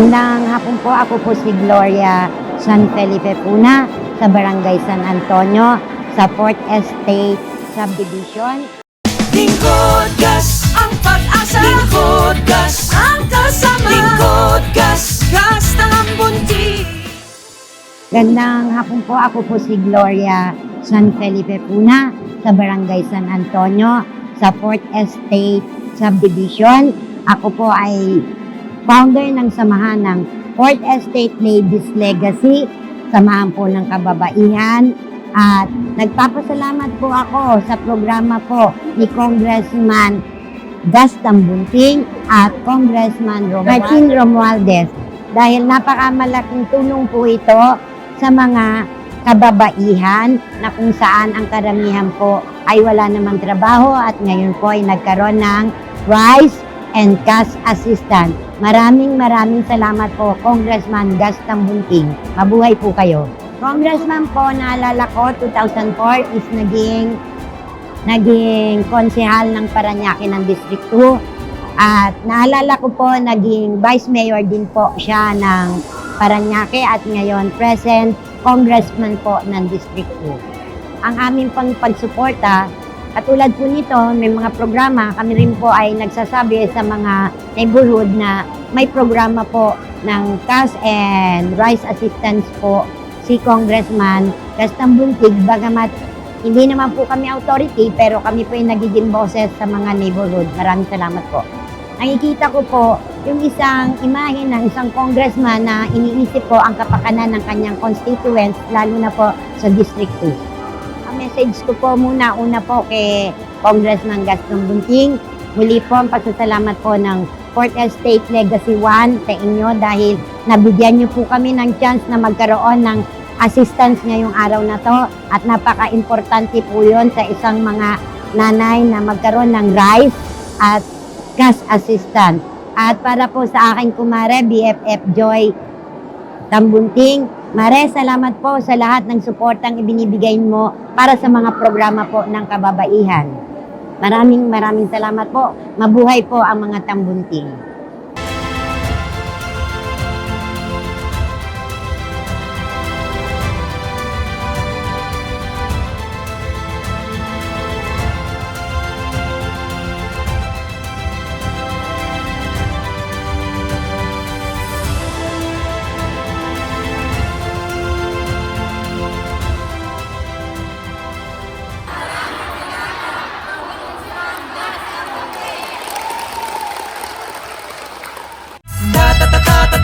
Magandang hapon po. Ako po si Gloria San Felipe Puna sa Barangay San Antonio sa Port Estate Subdivision. Lingkod gas ang pag-asa Lingkod gas ang kasama Lingkod gas gas ng bunti Magandang hapon po. Ako po si Gloria San Felipe Puna sa Barangay San Antonio sa Port Estate Subdivision. Ako po ay founder ng samahan ng Port Estate Ladies Legacy, samahan po ng kababaihan. At nagpapasalamat po ako sa programa po ni Congressman Gaston Bunting at Congressman Rom- Martin Romualdez. Dahil napakamalaking tulong po ito sa mga kababaihan na kung saan ang karamihan po ay wala namang trabaho at ngayon po ay nagkaroon ng rice and cash assistance. Maraming maraming salamat po, Congressman Gaston Bunting. Mabuhay po kayo. Congressman po, naalala ko, 2004 is naging naging konsehal ng Paranaque ng District 2. At naalala ko po, naging vice mayor din po siya ng Paranaque at ngayon present congressman po ng District 2. Ang aming pang pagsuporta, katulad po nito, may mga programa, kami rin po ay nagsasabi sa mga neighborhood na may programa po ng cash and rice assistance po si Congressman Gaston Buntig, bagamat hindi naman po kami authority, pero kami po yung nagiging boses sa mga neighborhood. Maraming salamat po. Nakikita ko po yung isang imahe ng isang congressman na iniisip po ang kapakanan ng kanyang constituents, lalo na po sa District 2. Message ko po muna, una po kay Congressman Gaston Bunting. Muli po ang pasasalamat po ng Port Estate Legacy 1 sa inyo dahil nabigyan niyo po kami ng chance na magkaroon ng assistance ngayong araw na to at napaka-importante po yun sa isang mga nanay na magkaroon ng rice at cash assistance. At para po sa aking kumare, BFF Joy Tambunting, Mare, salamat po sa lahat ng suportang ibinibigay mo para sa mga programa po ng kababaihan. Maraming maraming salamat po. Mabuhay po ang mga tambunting. Ta ta ta